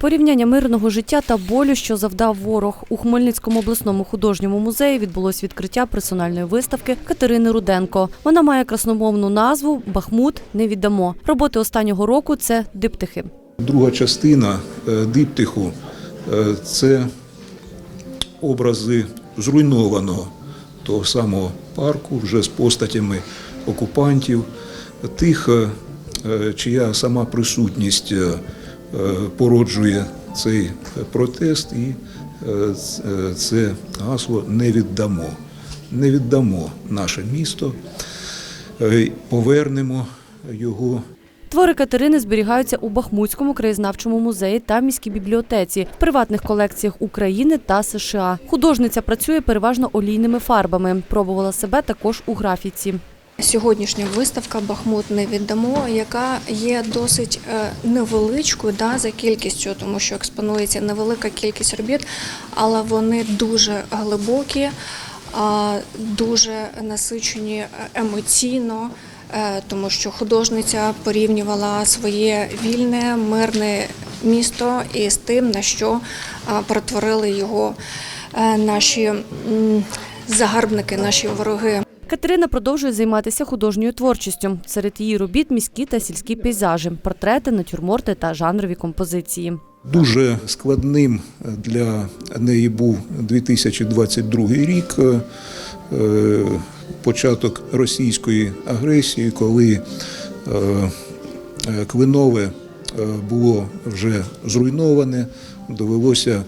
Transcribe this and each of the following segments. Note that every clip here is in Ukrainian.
Порівняння мирного життя та болю, що завдав ворог у Хмельницькому обласному художньому музеї, відбулось відкриття персональної виставки Катерини Руденко. Вона має красномовну назву Бахмут не віддамо. Роботи останнього року це диптихи. Друга частина е, диптиху е, це образи зруйнованого того самого парку вже з постатями окупантів, тих, е, чия сама присутність породжує цей протест, і е, е, це гасло не віддамо. Не віддамо наше місто, е, повернемо його Твори Катерини зберігаються у Бахмутському краєзнавчому музеї та міській бібліотеці, приватних колекціях України та США. Художниця працює переважно олійними фарбами. Пробувала себе також у графіці. Сьогоднішня виставка Бахмут не віддамо, яка є досить е, невеличкою да, за кількістю, тому що експонується невелика кількість робіт, але вони дуже глибокі, дуже насичені е, емоційно, е, тому що художниця порівнювала своє вільне, мирне місто із тим, на що перетворили його наші загарбники, наші вороги. Катерина продовжує займатися художньою творчістю. Серед її робіт міські та сільські пейзажі, портрети, натюрморти та жанрові композиції. Дуже складним для неї був 2022 рік, е, початок російської агресії, коли е, Квинове е, було вже зруйноване, довелося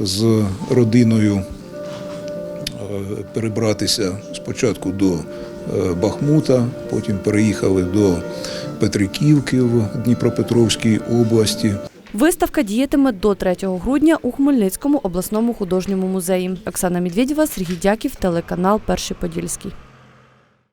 з родиною перебратися спочатку до е, Бахмута, потім переїхали до Петриківки в Дніпропетровській області. Виставка діятиме до 3 грудня у Хмельницькому обласному художньому музеї. Оксана Медведєва, Сергій Дяків, телеканал Перший Подільський.